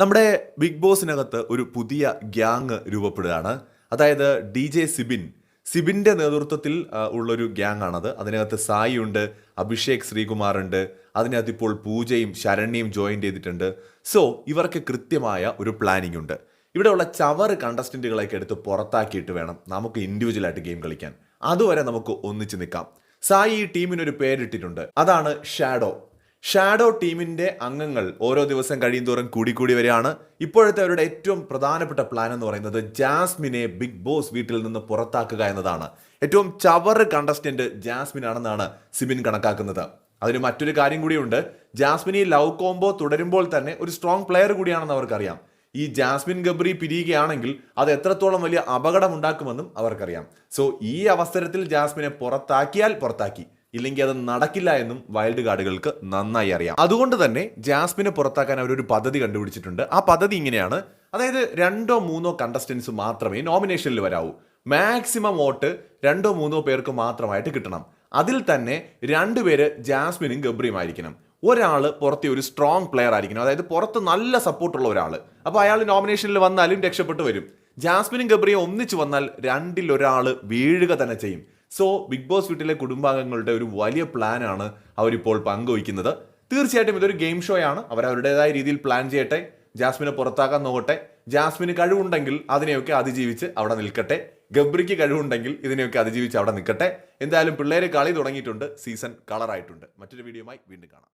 നമ്മുടെ ബിഗ് ബോസിനകത്ത് ഒരു പുതിയ ഗ്യാങ് രൂപപ്പെടുകയാണ്. അതായത് ഡി ജെ സിബിൻ. സിബിന്റെ നേതൃത്വത്തിൽ ഉള്ളൊരു ഗ്യാങ് ആണത് അതിനകത്ത് സായി ഉണ്ട് അഭിഷേക് ശ്രീകുമാർ ഉണ്ട് അതിനകത്ത് ഇപ്പോൾ പൂജയും ശരണ്യയും ജോയിൻ ചെയ്തിട്ടുണ്ട്. സോ ഇവർക്ക് കൃത്യമായ ഒരു പ്ലാനിംഗ് ഉണ്ട്. ഇവിടെയുള്ള ചവർ കണ്ടസ്റ്റന്റുകളൊക്കെ എടുത്ത് പുറത്താക്കിയിട്ട് വേണം നമുക്ക് ഇൻഡിവിജ്വലായിട്ട് ഗെയിം കളിക്കാൻ. അതുവരെ നമുക്ക് ഒന്നിച്ച് നിൽക്കാം. സായി ഈ ടീമിനൊരു പേരിട്ടിട്ടുണ്ട്. അതാണ് ഷാഡോ. ഷാഡോ ടീമിന്റെ അംഗങ്ങൾ ഓരോ ദിവസം കഴിയും തോറും കൂടിക്കൂടി വരികയാണ്. ഇപ്പോഴത്തെ അവരുടെ ഏറ്റവും പ്രധാനപ്പെട്ട പ്ലാൻ എന്ന് പറയുന്നത് ജാസ്മിനെ ബിഗ് ബോസ് വീട്ടിൽ നിന്ന് പുറത്താക്കുക എന്നതാണ്. ഏറ്റവും ചവറ് കണ്ടസ്റ്റന്റ് ജാസ്മിൻ ആണെന്നാണ് സിബിൻ കണക്കാക്കുന്നത്. അതിന് മറ്റൊരു കാര്യം കൂടിയുണ്ട് ജാസ്മിൻ ഈ ലവ് കോംബോ തുടരുമ്പോൾ തന്നെ ഒരു സ്ട്രോങ് പ്ലെയർ കൂടിയാണെന്ന് അവർക്കറിയാം. ഈ ജാസ്മിൻ ഗബ്രി പിരിയുകയാണെങ്കിൽ അത് എത്രത്തോളം വലിയ അപകടം ഉണ്ടാക്കുമെന്നും അവർക്കറിയാം. സോ ഈ അവസരത്തിൽ ജാസ്മിനെ പുറത്താക്കിയാൽ പുറത്താക്കി. ഇല്ലെങ്കിൽ അത് നടക്കില്ല എന്നും വൈൽഡ് കാർഡുകൾക്ക് നന്നായി അറിയാം. അതുകൊണ്ട് തന്നെ ജാസ്മിനെ പുറത്താക്കാൻ അവരൊരു പദ്ധതി കണ്ടുപിടിച്ചിട്ടുണ്ട്. ആ പദ്ധതി ഇങ്ങനെയാണ്. അതായത് രണ്ടോ മൂന്നോ കണ്ടസ്റ്റൻസ് മാത്രമേ നോമിനേഷനിൽ വരാവൂ. മാക്സിമം വോട്ട് രണ്ടോ മൂന്നോ പേർക്ക് മാത്രമായിട്ട് കിട്ടണം. അതിൽ തന്നെ രണ്ടുപേര് ജാസ്മിനും ഗബ്രിയും ആയിരിക്കണം. ഒരാൾ പുറത്തെ ഒരു സ്ട്രോങ് പ്ലെയർ ആയിരിക്കണം. അതായത് പുറത്ത് നല്ല സപ്പോർട്ടുള്ള ഒരാൾ അപ്പോൾ അയാൾ നോമിനേഷനിൽ വന്നാലും രക്ഷപ്പെട്ടു വരും. ജാസ്മിനും ഗബ്രിയും ഒന്നിച്ചു വന്നാൽ രണ്ടിൽ ഒരാൾ വീഴുക തന്നെ ചെയ്യും. സോ ബിഗ് ബോസ് വീട്ടിലെ കുടുംബാംഗങ്ങളുടെ ഒരു വലിയ പ്ലാനാണ് അവരിപ്പോൾ പങ്കുവയ്ക്കുന്നത്. തീർച്ചയായിട്ടും ഇതൊരു ഗെയിം ഷോ ആണ്. അവർ അവരുടേതായ രീതിയിൽ പ്ലാൻ ചെയ്യട്ടെ. ജാസ്മിനെ പുറത്താക്കാൻ നോക്കട്ടെ. ജാസ്മിന് കഴിവുണ്ടെങ്കിൽ അതിനെയൊക്കെ അതിജീവിച്ച് അവിടെ നിൽക്കട്ടെ. ഗബ്രിക്ക് കഴിവുണ്ടെങ്കിൽ ഇതിനെയൊക്കെ അതിജീവിച്ച് അവിടെ നിൽക്കട്ടെ. എന്തായാലും പിള്ളേരെ കളി തുടങ്ങിയിട്ടുണ്ട്. സീസൺ കളറായിട്ടുണ്ട് മറ്റൊരു വീഡിയോയുമായി വീണ്ടും കാണാം.